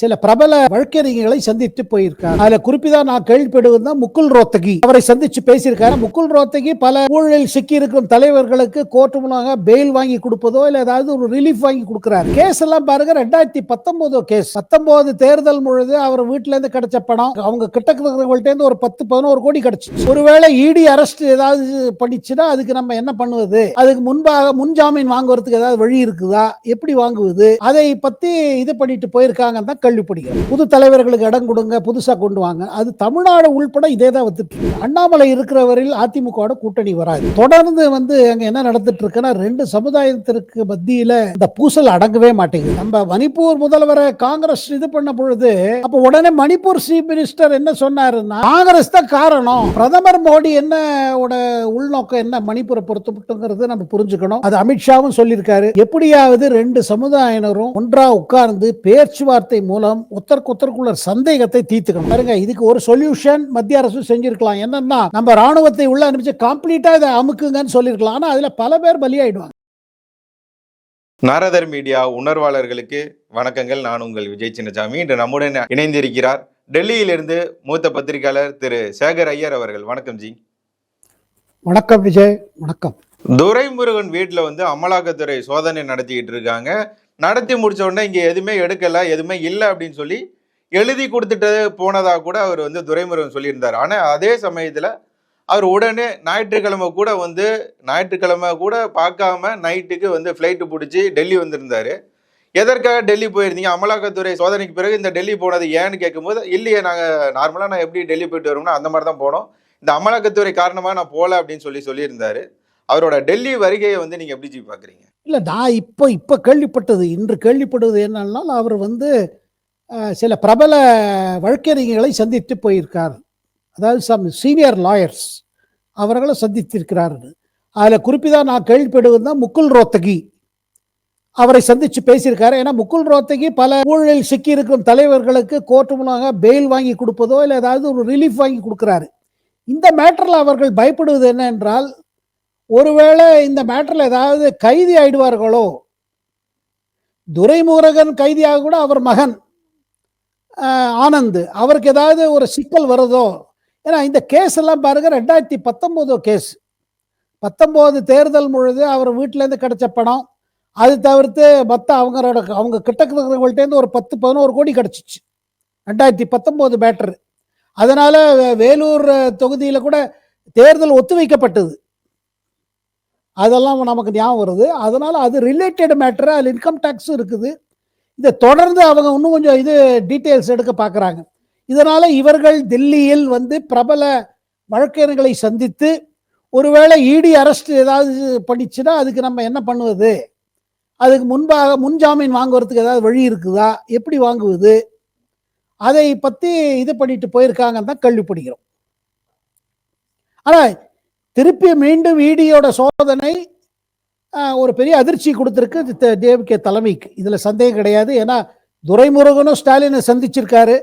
சில பிரபல வழக்கறிஞர்களை சந்தித்து போயிருக்காரு. அதுல குறிப்பிதா நான் கேள்விப்படுவது தான் முகுல் ரோத்தகி. அவரை சந்திச்சு பேசியிருக்காரு. முகுல் ரோத்தகி பல ஊழலில் சிக்கி இருக்கும் தலைவர்களுக்கு கோர்ட் மூலமாக பெயில் வாங்கி கொடுப்பதோ இல்ல ஏதாவது ஒரு ரிலீஃப் வாங்கி கொடுக்குறாரு. கேஸ் எல்லாம் பாருங்க ரெண்டாயிரத்தி பத்தொன்பது கேஸ் பத்தொன்பது தேர்தல் முழுது அவர் வீட்டுல இருந்து கிடைச்ச பணம் அவங்க கிட்ட இருக்கிறவங்கள்ட்ட இருந்து ஒரு பத்து பதினோரு கோடி கிடைச்சு. ஒருவேளை இடி அரெஸ்ட் ஏதாவது பண்ணிச்சுன்னா அதுக்கு நம்ம என்ன பண்ணுவது? அதுக்கு முன்பாக முன்ஜாமீன் வாங்குவதுக்கு ஏதாவது வழி இருக்குதா? எப்படி வாங்குவது? அதை பத்தி இது பண்ணிட்டு போயிருக்காங்க தான் கேள்விப்படுகிறோம் புது தலைவர்களுக்கு இடம் கொடுங்க புதுசா கொண்டு வாங்க. அது தமிழ்நாடு உள்பட இதே தான் வந்துட்டு இருக்கு. அண்ணாமலை இருக்கிறவரில் அதிமுகவோட கூட்டணி வராது. தொடர்ந்து வந்து அங்க என்ன நடந்துட்டு இருக்குன்னா ரெண்டு சமுதாயத்திற்கு மத்தியில இந்த பூசல் அடங்கவே மாட்டேங்குது. நம்ம மணிப்பூர் முதல்வரை காங்கிரஸ் இது பண்ண பொழுது அப்ப உடனே மணிப்பூர் சீஃப் மினிஸ்டர் என்ன சொன்னாருன்னா காங்கிரஸ் தான் காரணம். பிரதமர் மோடி என்ன உள்நோக்கம் என்ன மணிப்பூரை பொறுத்து நம்ம புரிஞ்சுக்கணும். அது அமித்ஷாவும் சொல்லியிருக்காரு. எப்படியாவது ரெண்டு சமுதாயினரும் ஒன்றா உட்கார்ந்து பேச்சுவார்த்தை மூலம் ஒத்தருக்கு ஒத்தருக்குள்ள சந்தேகத்தை தீர்த்துக்கணும். பாருங்க இதுக்கு ஒரு சொல்யூஷன் மத்திய அரசு செஞ்சிருக்கலாம். என்னன்னா நம்ம ராணுவத்தை உள்ள அனுப்பிச்சு கம்ப்ளீட்டா இதை அமுக்குங்கன்னு சொல்லியிருக்கலாம் ஆனா அதுல பல பேர் பலியாயிடுவாங்க. நாரதர் மீடியா உணர்வாளர்களுக்கு வணக்கங்கள். நான் உங்கள் விஜய் சின்னசாமி. இன்று நம்முடன் இணைந்திருக்கிறார் டெல்லியிலிருந்து மூத்த பத்திரிகையாளர் திரு சேகர் ஐயர் அவர்கள். வணக்கம் ஜி. வணக்கம் விஜய். வணக்கம். துரைமுருகன் வீட்டில் வந்து அமலாக்கத்துறை சோதனை நடத்திக்கிட்டு இருக்காங்க. நடத்தி முடிச்ச உடனே இங்கே எதுவுமே எடுக்கல எதுவுமே இல்லை அப்படின்னு சொல்லி எழுதி கொடுத்துட்டு போனதா கூட அவர் வந்து துரைமுருகன் சொல்லியிருந்தார். ஆனால் அதே சமயத்தில் அவர் உடனே ஞாயிற்றுக்கிழமை கூட வந்து ஞாயிற்றுக்கிழமை கூட பார்க்காம நைட்டுக்கு வந்து ஃப்ளைட்டு பிடிச்சி டெல்லி வந்திருந்தாரு. எதற்காக டெல்லி போயிருந்தீங்க? அமலாக்கத்துறை சோதனைக்கு பிறகு இந்த டெல்லி போனது ஏன்னு கேட்கும்போது இல்லையே நாங்கள் நார்மலாக நான் எப்படி டெல்லி போயிட்டு வரோம்னா அந்த மாதிரி தான் போனோம். இந்த அமலாக்கத்துறை காரணமாக நான் போகல அப்படின்னு சொல்லி சொல்லியிருந்தாரு. அவரோட டெல்லி வருகையை வந்து நீங்கள் எப்படி ஜி பார்க்குறீங்க இல்ல நான் இப்போ இப்போ கேள்விப்பட்டது இன்று கேள்விப்பட்டது என்னன்னா அவர் வந்து சில பிரபல வழக்கறிஞர்களை சந்தித்து போயிருக்கார். அதாவது சம் சீனியர் லாயர்ஸ் அவர்களை சந்தித்திருக்கிறார். அதில் குறிப்பிதா நான் கேள்விப்படுவது தான் முகுல் ரோத்தகி. அவரை சந்திச்சு பேசியிருக்காரு. ஏன்னா முகுல் ரோத்தகி பல ஊழலில் சிக்கியிருக்கும் தலைவர்களுக்கு கோர்ட் மூலமாக பெயில் வாங்கி கொடுப்பதோ இல்லை ஏதாவது ஒரு ரிலீஃப் வாங்கி கொடுக்குறாரு. இந்த மேட்டரில் அவர்கள் பயப்படுவது என்ன என்றால் ஒருவேளை இந்த மேட்டரில் ஏதாவது கைதி ஆயிடுவார்களோ? துரைமுருகன் கைதியாக கூட அவர் மகன் ஆனந்த். அவருக்கு ஏதாவது ஒரு சிக்கல் வருதோ? ஏன்னா இந்த கேஸ் எல்லாம் பாருங்க ரெண்டாயிரத்தி பத்தொம்போதோ கேஸ் பத்தொம்போது தேர்தல் பொழுது அவர் வீட்டிலேருந்து கிடைச்ச பணம். அது தவிர்த்து மற்ற அவங்களோட அவங்க கிட்ட இருக்கிறவங்கள்ட்டேருந்து ஒரு பத்து பதினோரு கோடி கிடச்சிச்சு. ரெண்டாயிரத்தி பத்தொம்போது மேட்ரு அதனால வே- வேலூர் தொகுதியில் கூட தேர்தல் ஒத்திவைக்கப்பட்டது. அதெல்லாம் நமக்கு ஞாபகம் வருது. அதனால் அது ரிலேட்டட் மேட்டர் அதில் இன்கம் டேக்ஸும் இருக்குது. இதை தொடர்ந்து அவங்க இன்னும் கொஞ்சம் இது டீட்டெயில்ஸ் எடுக்க பார்க்குறாங்க இதனால் இவர்கள் டெல்லியில் வந்து பிரபல வழக்கறிஞர்களை சந்தித்து ஒருவேளை இடி அரெஸ்ட் ஏதாவது பண்ணிச்சுன்னா அதுக்கு நம்ம என்ன பண்ணுவது? அதுக்கு முன்பாக முன்ஜாமீன் வாங்குறதுக்கு ஏதாவது வழி இருக்குதா? எப்படி வாங்குவது? அதை பற்றி இது பண்ணிட்டு போயிருக்காங்கன்னு தான் கேள்விப்படுகிறோம். ஆனால் திருப்பி மீண்டும் இடியோட சோதனை ஒரு பெரிய அதிர்ச்சி கொடுத்துருக்கு தேவிகே தலைமைக்கு. இதில் சந்தேகம் கிடையாது. ஏன்னா துரைமுருகனும் ஸ்டாலினை சந்திச்சிருக்காரு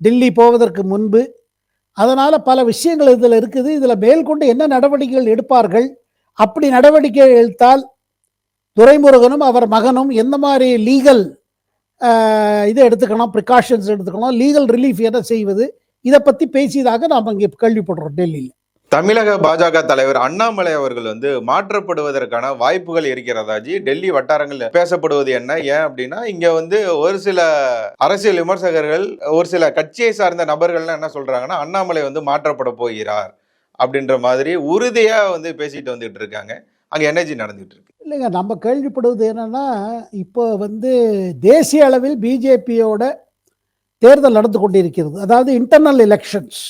டெல்லி போவதற்கு முன்பு. அதனால் பல விஷயங்கள் இதில் இருக்குது. இதில் மேல்கொண்டு என்ன நடவடிக்கைகள் எடுப்பார்கள்? அப்படி நடவடிக்கை எடுத்தால் துரைமுருகனும் அவர் மகனும் எந்த மாதிரி லீகல் இதை எடுத்துக்கணும் ப்ரிகாஷன்ஸ் எடுத்துக்கணும் லீகல் ரிலீஃப் என்ன செய்வது? இதை பற்றி பேசியதாக நாம் இங்கே கேள்விப்படுறோம் டெல்லியில். தமிழக பாஜக தலைவர் அண்ணாமலை அவர்கள் வந்து மாற்றப்படுவதற்கான வாய்ப்புகள் இருக்கிறதாஜி டெல்லி வட்டாரங்களில் பேசப்படுவது என்ன? ஏன் அப்படின்னா இங்க வந்து ஒரு சில அரசியல் விமர்சகர்கள் ஒரு சில கட்சியை சார்ந்த நபர்கள்லாம் என்ன சொல்றாங்கன்னா அண்ணாமலை வந்து மாற்றப்பட போகிறார் அப்படின்ற மாதிரி உறுதியா வந்து பேசிட்டு வந்துட்டு இருக்காங்க. அங்க எனர்ஜி நடந்துட்டு இருக்கு? இல்லைங்க நம்ம கேள்விப்படுவது என்னன்னா இப்போ வந்து தேசிய அளவில் பிஜேபியோட தேர்தல் நடந்து கொண்டிருக்கிறது. அதாவது இன்டர்னல் எலெக்ஷன்ஸ்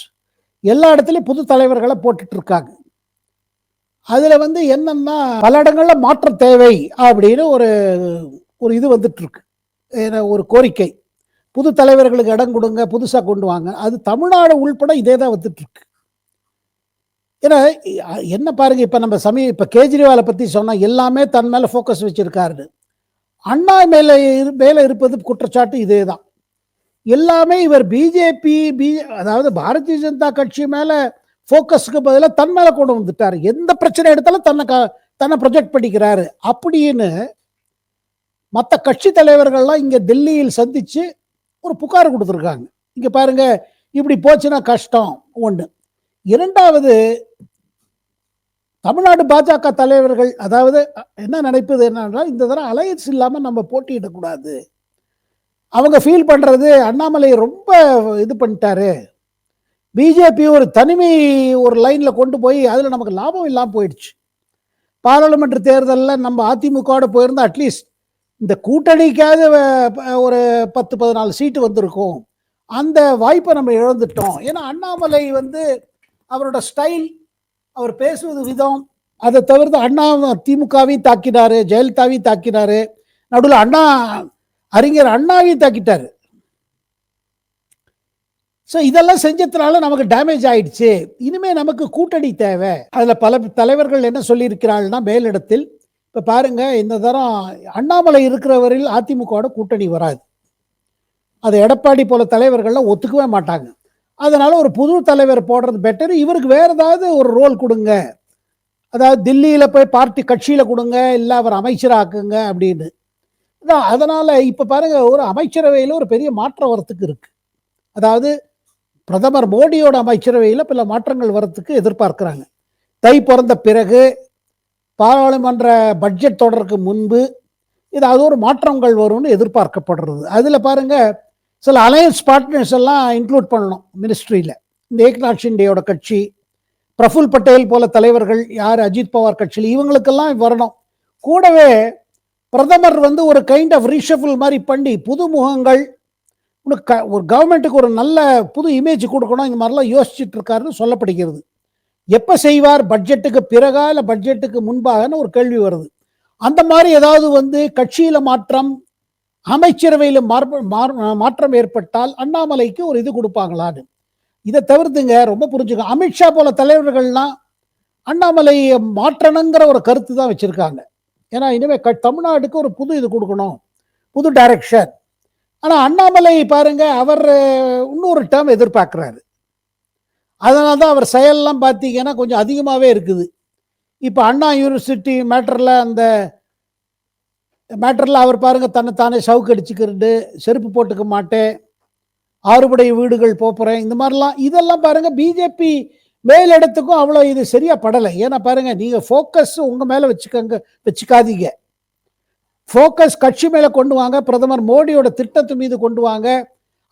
எல்லா இடத்துலையும் புது தலைவர்களை போட்டுட்டு இருக்காங்க. அதில் வந்து என்னன்னா பல இடங்களில் மாற்றம் தேவை அப்படின்னு ஒரு ஒரு இது வந்துட்டு இருக்கு. ஏன்னா ஒரு கோரிக்கை. புது தலைவர்களுக்கு இடம் கொடுங்க புதுசாக கொண்டு வாங்க. அது தமிழ்நாடு உள்பட இதே தான் வந்துட்டு இருக்கு. ஏன்னா என்ன பாருங்க இப்போ நம்ம சமீ இப்போ கேஜ்ரிவாலை பற்றி சொன்னால் எல்லாமே தன் மேலே ஃபோக்கஸ் வச்சுருக்காரு. அண்ணா மேலே இரு மேலே இருப்பது குற்றச்சாட்டு இதே தான் எல்லாமே இவர் பிஜேபி பி அதாவது பாரதிய ஜனதா கட்சி மேலே ஃபோக்கஸுக்கு பதிலாக தன் மேலே கொண்டு வந்துட்டார். எந்த பிரச்சனை எடுத்தாலும் தன்னை க தன்னை ப்ரொஜெக்ட் பண்ணிக்கிறாரு. அப்படின்னு மற்ற கட்சி தலைவர்கள்லாம் இங்கே டெல்லியில் சந்திச்சு ஒரு புகார் கொடுத்துருக்காங்க. இங்கே பாருங்க இப்படி போச்சுன்னா கஷ்டம். ஒன்று இரண்டாவது தமிழ்நாடு பாஜக தலைவர்கள் அதாவது என்ன நினைப்பது என்னன்னா இந்த தடவை அலையன்ஸ் இல்லாமல் நம்ம போட்டியிடக்கூடாது. அவங்க ஃபீல் பண்ணுறது அண்ணாமலை ரொம்ப இது பண்ணிட்டாரு. பிஜேபி ஒரு தனிமை ஒரு லைனில் கொண்டு போய் அதில் நமக்கு லாபம் இல்லாமல் போயிடுச்சு. பாராளுமன்ற தேர்தலில் நம்ம அதிமுகவோட போயிருந்தால் அட்லீஸ்ட் இந்த கூட்டணிக்காவது ஒரு பத்து பதினாலு சீட்டு வந்திருக்கும். அந்த வாய்ப்பை நம்ம இழந்துட்டோம். ஏன்னா அண்ணாமலை வந்து அவரோட ஸ்டைல் அவர் பேசுவது விதம் அதை தவிர்த்து அண்ணா திமுகவையும் தாக்கினாரு ஜெயலலிதாவையும் தாக்கினாரு. நடுவில் அண்ணா அறிஞர் அண்ணாவையும் தாக்கிட்டாரு ஸோ இதெல்லாம் செஞ்சதுனால நமக்கு டேமேஜ் ஆயிடுச்சு. இனிமே நமக்கு கூட்டணி தேவை. அதில் பல தலைவர்கள் என்ன சொல்லியிருக்கிறாள்னா மேலிடத்தில் இப்போ பாருங்க இந்த தரம் அண்ணாமலை இருக்கிற வரையில் அதிமுகவோட கூட்டணி வராது. அது எடப்பாடி போல தலைவர்கள்லாம் ஒத்துக்கவே மாட்டாங்க. அதனால ஒரு புது தலைவர் போடுறது பெட்டர் இவருக்கு வேற ஏதாவது ஒரு ரோல் கொடுங்க. அதாவது தில்லியில் போய் பார்ட்டி கட்சியில் கொடுங்க இல்லை அவர் அமைச்சராக்குங்க அப்படின்னு. அதான் அதனால் இப்போ பாருங்கள் ஒரு அமைச்சரவையில் ஒரு பெரிய மாற்றம் வரத்துக்கு இருக்குது அதாவது பிரதமர் மோடியோட அமைச்சரவையில் பல மாற்றங்கள் வரத்துக்கு எதிர்பார்க்குறாங்க. தை பிறந்த பிறகு பாராளுமன்ற பட்ஜெட் தொடருக்கு முன்பு ஏதாவது ஒரு மாற்றங்கள் வரும்னு எதிர்பார்க்கப்படுறது. அதில் பாருங்க சில அலையன்ஸ் பார்ட்னர்ஸ் எல்லாம் இன்க்ளூட் பண்ணணும் மினிஸ்ட்ரியில் இந்த ஏக்நாத் ஷிண்டேயோட கட்சி பிரஃபுல் பட்டேல் போல தலைவர்கள் யார் அஜித் பவார் கட்சியில் இவங்களுக்கெல்லாம் வரணும். கூடவே பிரதமர் வந்து ஒரு கைண்ட் ஆஃப் ரீஷபிள் மாதிரி பண்ணி புது முகங்கள் உனக்கு க- ஒரு கவர்மெண்ட்டுக்கு ஒரு நல்ல புது இமேஜ் கொடுக்கணும் இந்த மாதிரிலாம் யோசிச்சுட்டு இருக்காருன்னு சொல்லப்படுகிறது. எப்போ செய்வார்? பட்ஜெட்டுக்கு பிறகா? இல்லை பட்ஜெட்டுக்கு முன்பாகன்னு ஒரு கேள்வி வருது. அந்த மாதிரி ஏதாவது வந்து கட்சியில் மாற்றம் அமைச்சரவையில் மாற்றம் ஏற்பட்டால் அண்ணாமலைக்கு ஒரு இது கொடுப்பாங்களான்னு. இதை தவிர்த்துங்க ரொம்ப புரிஞ்சுக்க அமித்ஷா போல தலைவர்கள்லாம் அண்ணாமலை மாற்றணுங்கிற ஒரு கருத்து தான் வச்சுருக்காங்க. ஏன்னா இனிமேல் க தமிழ்நாட்டுக்கு ஒரு புது இது கொடுக்கணும். புது டைரக்ஷன் ஆனால் அண்ணாமலை பாருங்க அவர் இன்னொரு டேர்ம் எதிர்பார்க்குறாரு. அதனால தான் அவர் செயல்லாம் பார்த்தீங்கன்னா கொஞ்சம் அதிகமாகவே இருக்குது. இப்போ அண்ணா யூனிவர்சிட்டி மேட்டரில் அந்த மேட்டரில் அவர் பாருங்கள் தன்னை தானே சவுக்கு அடிச்சுக்கிறது செருப்பு போட்டுக்க மாட்டேன் ஆறுபடை வீடுகள் போகிறேன் இந்த மாதிரிலாம் இதெல்லாம் பாருங்கள் பிஜேபி மேலிடத்துக்கும் அவ்வளோ இது சரியா படலை. ஏன்னா பாருங்க நீங்க ஃபோக்கஸ் உங்க மேல வச்சுக்கங்க வச்சுக்காதீங்க. ஃபோக்கஸ் கட்சி மேல கொண்டு வாங்க பிரதமர் மோடியோட திட்டத்து மீது கொண்டு வாங்க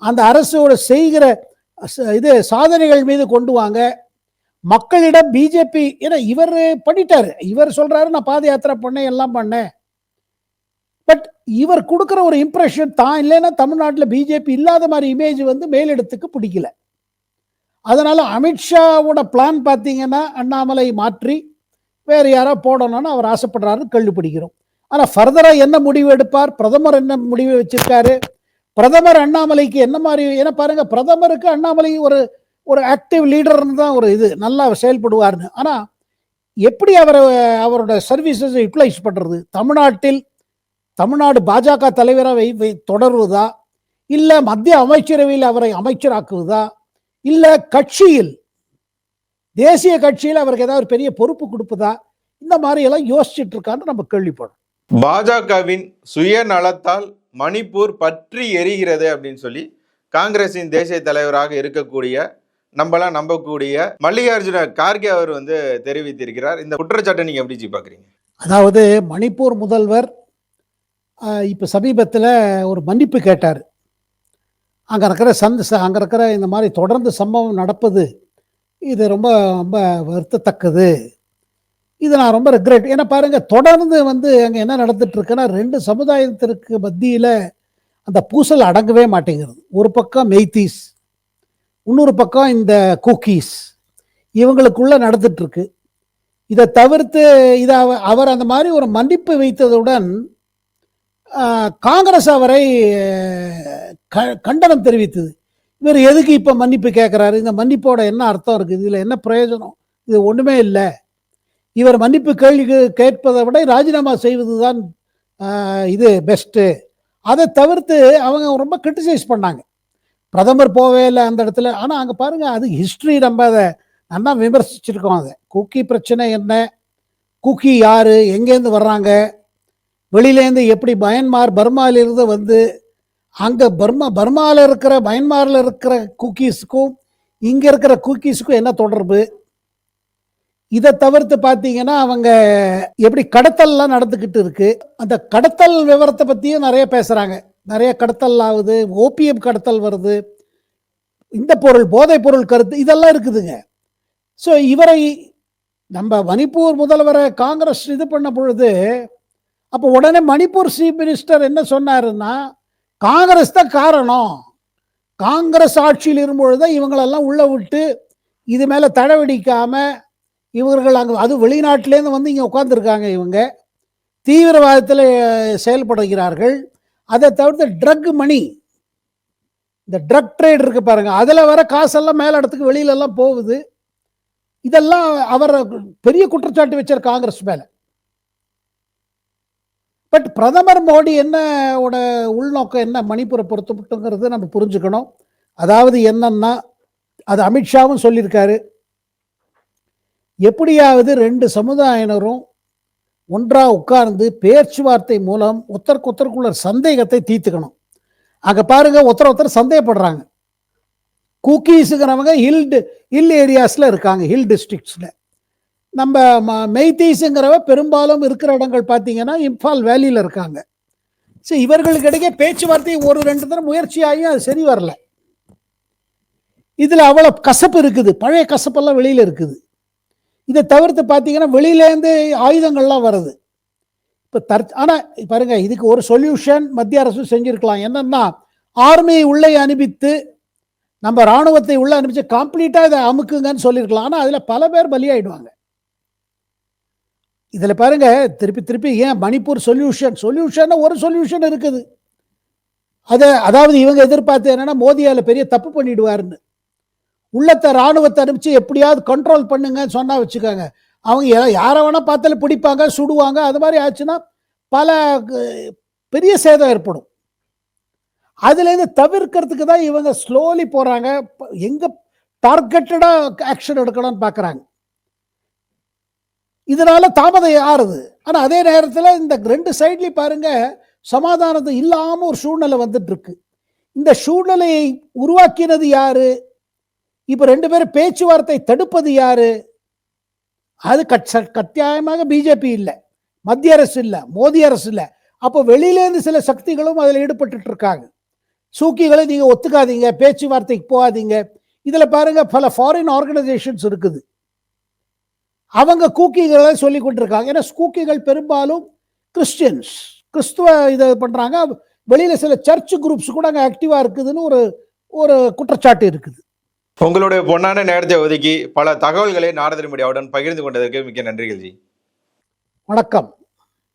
அந்த அரசோட செய்கிற ச- இது சாதனைகள் மீது கொண்டு வாங்க. மக்களிடம் பிஜேபி ஏன்னா இவர் பண்ணிட்டாரு. இவர் சொல்றாரு நான் பாத யாத்திரை பண்ணேன் எல்லாம் பண்ணேன். பட் இவர் கொடுக்குற ஒரு இம்ப்ரெஷன் தான் இல்லைன்னா தமிழ்நாட்டில் பிஜேபி இல்லாத மாதிரி இமேஜ் வந்து மேலிடத்துக்கு பிடிக்கல. அதனால் அமித்ஷாவோட பிளான் பார்த்தீங்கன்னா அண்ணாமலை மாற்றி வேறு யாரோ போடணும்னு அவர் ஆசைப்படுறாருன்னு கேள்விப்படுகிறோம். ஆனால் ஃபர்தராக என்ன முடிவு எடுப்பார்? பிரதமர் என்ன முடிவு வச்சிருக்காரு? பிரதமர் அண்ணாமலைக்கு என்ன மாதிரி ஏன்னா பாருங்க பிரதமருக்கு அண்ணாமலை ஒரு ஒரு ஆக்டிவ் லீடர்னு தான் ஒரு இது நல்லா செயல்படுவார்னு. ஆனால் எப்படி அவரை அவரோட சர்வீசஸ் யூட்டிலைஸ் பண்ணுறது தமிழ்நாட்டில் தமிழ்நாடு பாஜக தலைவராக வை வை இல்லை மத்திய அமைச்சரவையில் அவரை அமைச்சராக்குவதா? இல்லை கட்சியில் தேசிய கட்சியில் அவருக்கு ஏதாவது ஒரு பெரிய பொறுப்பு கொடுப்பதா? இந்த மாதிரி எல்லாம் யோசிச்சுட்டு இருக்கான்னு நம்ம கேள்விப்படுறோம். பாஜகவின் சுயநலத்தால் மணிப்பூர் பற்றி எரிகிறது அப்படின்னு சொல்லி காங்கிரசின் தேசிய தலைவராக இருக்கக்கூடிய நம்மளாம் நம்பக்கூடிய மல்லிகார்ஜுன கார்கே அவர் வந்து தெரிவித்திருக்கிறார். இந்த குற்றச்சாட்டை நீங்க எப்படி பாக்குறீங்க? அதாவது மணிப்பூர் முதல்வர் இப்ப சமீபத்தில் ஒரு மன்னிப்பு கேட்டார். அங்கே இருக்கிற சந்த அங்கே இருக்கிற இந்த மாதிரி தொடர்ந்து சம்பவம் நடப்பது இது ரொம்ப ரொம்ப வருத்தத்தக்கது. இது நான் ரொம்ப ரெக்ரெட் ஏன்னா பாருங்கள் தொடர்ந்து வந்து அங்கே என்ன நடந்துட்டுருக்குன்னா ரெண்டு சமுதாயத்திற்கு மத்தியில் அந்த பூசல் அடங்கவே மாட்டேங்கிறது. ஒரு பக்கம் மெய்தீஸ் இன்னொரு பக்கம் இந்த குக்கீஸ் இவங்களுக்குள்ளே நடந்துட்டுருக்கு. இதை தவிர்த்து இதை அவர் அந்த மாதிரி ஒரு மன்னிப்பு வைத்ததுடன் காங்கிரஸ் அவரை க- கண்டனம் தெரிவித்தது. இவர் எதுக்கு இப்போ மன்னிப்பு கேட்குறாரு இந்த மன்னிப்போட என்ன அர்த்தம் இருக்குது இதில் என்ன பிரயோஜனம்? இது ஒன்றுமே இல்லை. இவர் மன்னிப்பு கேள்வி கேட்பதை விட ராஜினாமா செய்வது தான் இது பெஸ்ட்டு அதை தவிர்த்து அவங்க ரொம்ப கிரிட்டிசைஸ் பண்ணாங்க. பிரதமர் போவே இல்லை அந்த இடத்துல. ஆனால் அங்கே பாருங்கள் அது ஹிஸ்ட்ரி நம்ம அதை நல்லா விமர்சிச்சிருக்கோம் அதை. குக்கி பிரச்சனை என்ன? குக்கி யார்? எங்கேருந்து வர்றாங்க? வெளியிலேருந்து எப்படி பயன்மார் பர்மாவிலிருந்து வந்து அங்கே பர்மா பர்மாவில் இருக்கிற மயன்மாரில் இருக்கிற குக்கீஸுக்கும் இங்கே இருக்கிற குக்கீஸுக்கும் என்ன தொடர்பு? இதை தவிர்த்து பார்த்தீங்கன்னா அவங்க எப்படி கடத்தல்லாம் நடந்துக்கிட்டு இருக்கு. அந்த கடத்தல் விவரத்தை பற்றியும் நிறைய பேசுகிறாங்க நிறைய கடத்தல் ஆகுது ஓபிஎம் கடத்தல் வருது இந்த பொருள் போதைப் பொருள் கருத்து இதெல்லாம் இருக்குதுங்க. ஸோ இவரை நம்ம மணிப்பூர் முதல்வரை காங்கிரஸ் இது பண்ண பொழுது அப்போ உடனே மணிப்பூர் சீஃப் மினிஸ்டர் என்ன சொன்னாருன்னா காங்கிரஸ் தான் காரணம். காங்கிரஸ் ஆட்சியில் இருக்கும்பொழுது தான் இவங்களெல்லாம் உள்ளே விட்டு இது மேலே தடவடிக்காமல் இவர்கள் அங்கே அது வெளிநாட்டிலேருந்து வந்து இங்கே உட்காந்துருக்காங்க இவங்க. தீவிரவாதத்தில் செயல்படுகிறார்கள். அதை தவிர்த்து ட்ரக் மணி இந்த ட்ரக் ட்ரேட் இருக்கு பாருங்க அதில் வர காசெல்லாம் மேல இடத்துக்கு வெளியிலெல்லாம் போகுது. இதெல்லாம் அவர் பெரிய குற்றச்சாட்டு வச்சார் காங்கிரஸ் மேலே. பட் பிரதமர் மோடி என்னோட உள்நோக்கம் என்ன? மணிப்பூரை பொறுத்தப்பட்டுங்கிறது நம்ம புரிஞ்சுக்கணும். அதாவது என்னன்னா அது அமித்ஷாவும் சொல்லியிருக்காரு. எப்படியாவது ரெண்டு சமுதாயினரும் ஒன்றாக உட்கார்ந்து பேச்சுவார்த்தை மூலம் ஒருத்தருக்கு ஒருத்தருக்குள்ள சந்தேகத்தை தீர்த்துக்கணும். அங்கே பாருங்க ஒருத்தர் ஒருத்தர் சந்தேகப்படுறாங்க. குக்கீஸுங்கிறவங்க ஹில் ஹில் ஏரியாஸில் இருக்காங்க ஹில் டிஸ்ட்ரிக்ட்ஸில் நம்ம ம- மெய்தீஸுங்கிறவ பெரும்பாலும் இருக்கிற இடங்கள் பார்த்தீங்கன்னா இம்பால் வேலியில் இருக்காங்க. சரி இவர்களுக்கு இடையே பேச்சுவார்த்தை ஒரு ரெண்டு தரம் முயற்சி ஆகியும் அது சரி வரல. இதில் அவ்வளோ கசப்பு இருக்குது. பழைய கசப்பெல்லாம் வெளியில் இருக்குது. இதை தவிர்த்து பார்த்தீங்கன்னா வெளியிலேருந்து ஆயுதங்கள்லாம் வருது. இப்போ தற் ஆனால் பாருங்க இதுக்கு ஒரு சொல்யூஷன் மத்திய அரசு செஞ்சுருக்கலாம். என்னென்னா ஆர்மியை உள்ளே அனுப்பித்து நம்ம ராணுவத்தை உள்ளே அனுப்பிச்சு கம்ப்ளீட்டாக இதை அமுக்குங்கன்னு சொல்லியிருக்கலாம் ஆனால் அதில் பல பேர் பலியாயிடுவாங்க. இதில் பாருங்க திருப்பி திருப்பி ஏன் மணிப்பூர் சொல்யூஷன் சொல்யூஷன் ஒரு சொல்யூஷன் இருக்குது. அதை அதாவது இவங்க எதிர்பார்த்து என்னன்னா மோதியால் பெரிய தப்பு பண்ணிடுவார்னு உள்ளத்தை ராணுவத்தை அனுப்பிச்சு எப்படியாவது கண்ட்ரோல் பண்ணுங்கன்னு சொன்னால் வச்சுக்கோங்க. அவங்க யாரை வேணால் பார்த்தாலும் பிடிப்பாங்க சுடுவாங்க அது மாதிரி ஆச்சுன்னா பல பெரிய சேதம் ஏற்படும். அதுலேருந்து தவிர்க்கிறதுக்கு தான் இவங்க ஸ்லோலி போகிறாங்க எங்கே டார்கெட்டடாக ஆக்ஷன் எடுக்கணும்னு பார்க்குறாங்க இதனால் தாமதம் ஆறுது. ஆனால் அதே நேரத்தில் இந்த ரெண்டு சைட்லேயும் பாருங்கள் சமாதானத்தை இல்லாமல் ஒரு சூழ்நிலை வந்துட்டுருக்கு. இந்த சூழ்நிலையை உருவாக்கினது யாரு? இப்போ ரெண்டு பேரும் பேச்சுவார்த்தை தடுப்பது யாரு? அது கட்- கட்டாயமாக பிஜேபி இல்லை. மத்திய அரசு இல்லை மோடி அரசு இல்லை. அப்போ வெளியிலேருந்து சில சக்திகளும் அதில் ஈடுபட்டு இருக்காங்க சூக்கிகளை நீங்கள் ஒத்துக்காதீங்க பேச்சுவார்த்தைக்கு போகாதீங்க. இதில் பாருங்கள் பல ஃபாரின் ஆர்கனைசேஷன்ஸ் இருக்குது. அவங்க கூக்கிகளை சொல்லி கொண்டிருக்காங்க. ஏன்னா கூக்கிகள் பெரும்பாலும் கிறிஸ்டியன்ஸ் கிறிஸ்துவ இதை பண்றாங்க. வெளியில சில சர்ச் குரூப்ஸ் கூட அங்கே ஆக்டிவா இருக்குதுன்னு ஒரு ஒரு குற்றச்சாட்டு இருக்குது. உங்களுடைய பொன்னான நேரத்தை ஒதுக்கி பல தகவல்களை நாரதர் மீடியாவுடன் பகிர்ந்து கொண்டதற்கு மிக்க நன்றிகள் ஜி. வணக்கம்.